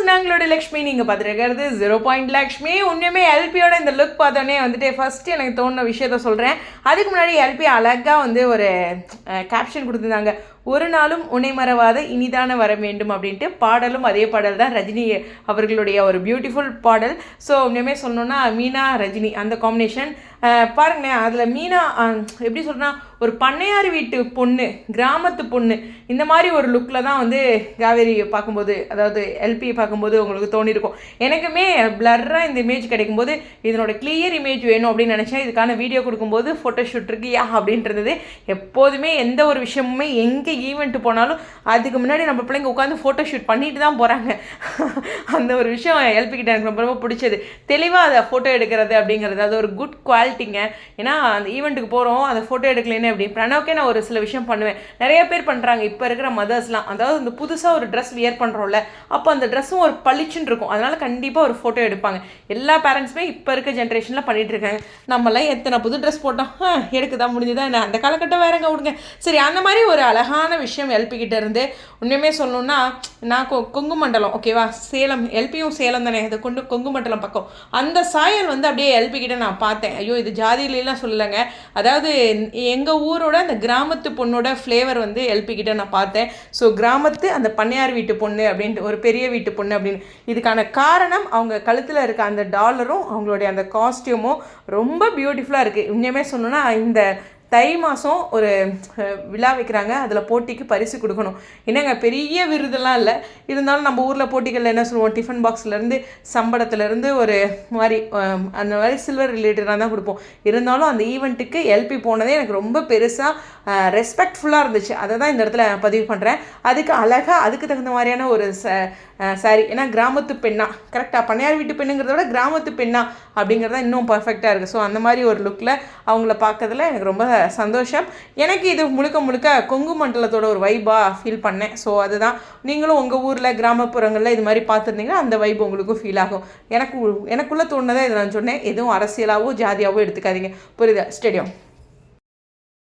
Viewers நாங்களோட Lakshmi நீங்கள் பார்த்துருக்கிறது zero point Lakshmi. உண்மையுமே எல்பியோட இந்த லுக் பார்த்தோன்னே வந்துட்டு ஃபஸ்ட்டு எனக்கு தோணுன விஷயத்த சொல்கிறேன் அதுக்கு முன்னாடி எல்பி அழகாக வந்து ஒரு கேப்ஷன் கொடுத்துருந்தாங்க. ஒரு நாளும் உன்னை மறவாத இனிதான வர வேண்டும் அப்படின்ட்டு பாடலும் அதே பாடல் தான் ரஜினி அவர்களுடைய ஒரு பியூட்டிஃபுல் பாடல். ஸோ இனிமேல் சொல்லணுன்னா மீனா ரஜினி அந்த காம்பினேஷன் பாருங்களேன் அதில் மீனா எப்படி சொல்கிறேன்னா ஒரு பண்ணையார் வீட்டு பொண்ணு கிராமத்து பொண்ணு இந்த மாதிரி ஒரு லுக்கில் தான் வந்து காவேரி பார்க்கும்போது அதாவது எல்பியை பார்க்கும்போது உங்களுக்கு தோணியிருக்கும். எனக்குமே பிளர்ராக இந்த இமேஜ் கிடைக்கும்போது இதனோட கிளியர் இமேஜ் வேணும் அப்படின்னு நினச்சேன். இதுக்கான வீடியோ கொடுக்கும்போது ஃபோட்டோ ஷூட் இருக்கு யா அப்படின்றது. எப்போதுமே எந்த ஒரு விஷயமுமே எங்கே ஈவெண்ட்டு போனாலும் அதுக்கு முன்னாடி நம்ம பிள்ளைங்க உட்காந்து ஃபோட்டோ ஷூட் பண்ணிட்டு தான் போகிறாங்க அந்த ஒரு விஷயம் எல்பிக்கிட்ட எனக்கு ரொம்ப ரொம்ப பிடிச்சது. தெளிவாக அதை ஃபோட்டோ எடுக்கிறது அப்படிங்கிறது. அது ஒரு குட் குவாலிட்டிங்க ஏன்னா அந்த ஈவெண்ட்டுக்கு போகிறோம் அந்த ஃபோட்டோ எடுக்கலைன்னு அப்படி பிரணவுக்கே நான் ஒரு சில விஷயம் பண்ணுவேன். நிறைய பேர் பண்ணுறாங்க இப்போ இருக்கிற மதர்ஸ்லாம் அதாவது இந்த புதுசாக ஒரு ட்ரெஸ் வியர் பண்ணுறோம்ல அப்போ அந்த ட்ரெஸ்ஸும் ஒரு பளிச்சுன்னு இருக்கும். அதனால கண்டிப்பாக ஒரு ஃபோட்டோ எடுப்பாங்க. எல்லா பேரண்ட்ஸுமே இப்போ இருக்க ஜென்ரேஷனில் பண்ணிகிட்டு இருக்காங்க. நம்மளாம் எத்தனை புது ட்ரெஸ் போட்டோம்? ஆ, எடுக்கதா? முடிஞ்சுதா? என்ன? அந்த காலகட்டம் வேறங்க விடுங்க. சரி அந்த மாதிரி ஒரு அழகான விஷயம் எல்பிக்கிட்ட இருந்து. உண்மையுமே சொல்லணும்னா நான் கொ கொங்கு மண்டலம் ஓகேவா சேலம் எல்பியும் சேலம் தானே? அது கொண்டு கொங்கு மண்டலம் பக்கம். அந்த சாயல் வந்து அப்படியே எல்பிக்கிட்ட நான் பார்த்தேன். ஐயோ இது ஜாதியிலாம் சொல்லலைங்க. அதாவது எங்கள் ஊரோட அந்த கிராமத்து பொண்ணோட ஃப்ளேவர் வந்து எல்பிக்கிட்ட நான் பார்த்தேன். ஸோ கிராமத்து அந்த பண்ணையார் வீட்டு பொண்ணு அப்படின்ட்டு ஒரு பெரிய வீட்டு பொண்ணு அப்படின்னு. இதுக்கான காரணம் அவங்க கழுத்தில் இருக்க அந்த டாலரும் அவங்களுடைய அந்த காஸ்டியூமும் ரொம்ப பியூட்டிஃபுல்லாக இருக்குது உண்மையுமே சொல்லணும்னா இந்த தை மாதம் ஒரு விழா வைக்கிறாங்க. அதில் போட்டிக்கு பரிசு கொடுக்கணும். என்னங்க பெரிய விருதெல்லாம் இல்லை. இருந்தாலும் நம்ம ஊரில் போட்டிகளில் என்ன சொல்லுவோம்? டிஃபன் பாக்ஸ்லேருந்து சம்பளத்துலேருந்து ஒரு மாதிரி அந்த மாதிரி சில்வர் ரிலேட்டடாக தான் கொடுப்போம். இருந்தாலும் அந்த ஈவெண்ட்டுக்கு எல்பி போனதே எனக்கு ரொம்ப பெருசாக ரெஸ்பெக்ட்ஃபுல்லாக இருந்துச்சு. அதை தான் இந்த இடத்துல நான் பதிவு பண்ணுறேன் அதுக்கு அழகாக அதுக்கு தகுந்த மாதிரியான ஒரு ச சாரி ஏன்னா கிராமத்து பெண்ணா. கரெக்டாக பண்ணையார் வீட்டு பெண்ணுங்கிறத விட கிராமத்து பெண்ணா அப்படிங்கிறத இன்னும் பர்ஃபெக்டாக இருக்குது ஸோ அந்த மாதிரி ஒரு லுக்கில் அவங்கள பார்க்கறதுல எனக்கு ரொம்ப சந்தோஷம். எனக்கு இது முழுக்க முழுக்க கொங்கு மண்டலத்தோட ஒரு வைபாக ஃபீல் பண்ணேன். ஸோ அதுதான். நீங்களும் உங்கள் ஊரில் கிராமப்புறங்களில் இது மாதிரி பார்த்துருந்தீங்கன்னா அந்த வைப் உங்களுக்கும் ஃபீல் ஆகும். எனக்கு எனக்குள்ளே தோணுனதை இதை நான் சொன்னேன். எதுவும் அரசியலாகவோ ஜாதியாகவோ எடுத்துக்காதீங்க. புரியுதா? ஸ்டேடியம்